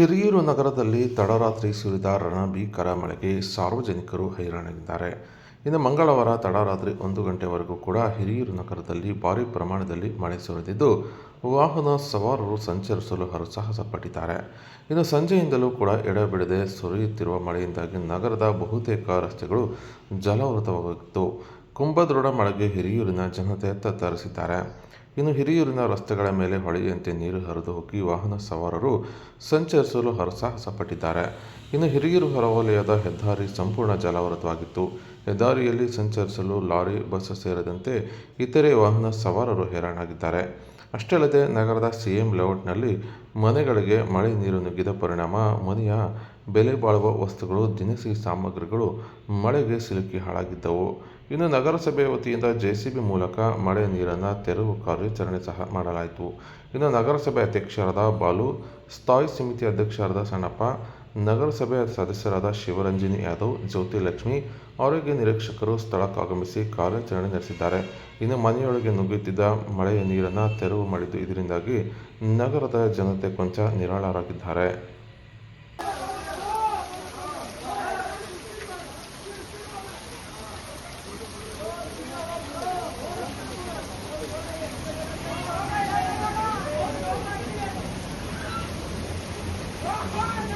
ಹಿರಿಯೂರು ನಗರದಲ್ಲಿ ತಡರಾತ್ರಿ ಸುರಿದ ರಣಭೀಕರ ಮಳೆಗೆ ಸಾರ್ವಜನಿಕರು ಹೈರಾಣಾಗಿದ್ದಾರೆ ಇನ್ನು ಮಂಗಳವಾರ ತಡರಾತ್ರಿ ಒಂದು ಗಂಟೆವರೆಗೂ ಕೂಡ ಹಿರಿಯೂರು ನಗರದಲ್ಲಿ ಭಾರೀ ಪ್ರಮಾಣದಲ್ಲಿ ಮಳೆ ಸುರಿದಿದ್ದು, ವಾಹನ ಸವಾರರು ಸಂಚರಿಸಲು ಹರಸಾಹಸ ಪಟ್ಟಿದ್ದಾರೆ. ಇನ್ನು ಸಂಜೆಯಿಂದಲೂ ಕೂಡ ಎಡೆಬಿಡದೆ ಸುರಿಯುತ್ತಿರುವ ಮಳೆಯಿಂದಾಗಿ ನಗರದ ಬಹುತೇಕ ರಸ್ತೆಗಳು ಜಲಾವೃತವಾಗಿತ್ತು. ಕುಂಭದೃಢ ಮಳೆಗೆ ಹಿರಿಯೂರಿನ ಜನತೆ ತತ್ತರಿಸಿದ್ದಾರೆ. ಇನ್ನು ಹಿರಿಯೂರಿನ ರಸ್ತೆಗಳ ಮೇಲೆ ಹೊಳೆಯಂತೆ ನೀರು ಹರಿದು ಹೋಗಿ ವಾಹನ ಸವಾರರು ಸಂಚರಿಸಲು ಹರಸಾಹಸ ಪಟ್ಟಿದ್ದಾರೆ ಇನ್ನು ಹಿರಿಯೂರು ಹೊರವಲಯದ ಹೆದ್ದಾರಿ ಸಂಪೂರ್ಣ ಜಲಾವೃತವಾಗಿತ್ತು. ಹೆದ್ದಾರಿಯಲ್ಲಿ ಸಂಚರಿಸಲು ಲಾರಿ, ಬಸ್ ಸೇರಿದಂತೆ ಇತರೆ ವಾಹನ ಸವಾರರು ಹೈರಾಣಾಗಿದ್ದಾರೆ. ಅಷ್ಟೇ ನಗರದ ಸಿಎಂ ಲೇಔಟ್ನಲ್ಲಿ ಮನೆಗಳಿಗೆ ಮಳೆ ನೀರು ನುಗ್ಗಿದ ಪರಿಣಾಮ ಮನೆಯ ಬೆಲೆ ಬಾಳುವ ವಸ್ತುಗಳು, ದಿನಸಿ ಸಾಮಗ್ರಿಗಳು ಮಳೆಗೆ ಸಿಲುಕಿ ಹಾಳಾಗಿದ್ದವು. ಇನ್ನು ನಗರಸಭೆ ವತಿಯಿಂದ ಜೆಸಿಬಿ ಮೂಲಕ ಮಳೆ ನೀರನ್ನು ತೆರವು ಕಾರ್ಯಾಚರಣೆ ಸಹ ಮಾಡಲಾಯಿತು. ಇನ್ನು ನಗರಸಭೆ ಅಧ್ಯಕ್ಷರಾದ ಬಾಲು, ಸ್ಥಾಯಿ ಸಮಿತಿ ಅಧ್ಯಕ್ಷರಾದ ಸಣ್ಣಪ್ಪ, ನಗರಸಭೆ ಸದಸ್ಯರಾದ ಶಿವರಂಜನಿ ಯಾದವ್ ಜ್ಯೋತಿ ಲಕ್ಷ್ಮಿ ಆರೋಗ್ಯ ನಿರೀಕ್ಷಕರು ಸ್ಥಳಕ್ಕಾಗಮಿಸಿ ಕಾರ್ಯಾಚರಣೆ ನಡೆಸಿದ್ದಾರೆ. ಇನ್ನು ಮನೆಯೊಳಗೆ ನುಗ್ಗುತ್ತಿದ್ದ ಮಳೆಯ ನೀರನ್ನು ತೆರವು ಮಾಡಿದ್ದು ಇದರಿಂದಾಗಿ ನಗರದ ಜನತೆ ಕೊಂಚ ನಿರಾಳರಾಗಿದ್ದಾರೆ. Wow.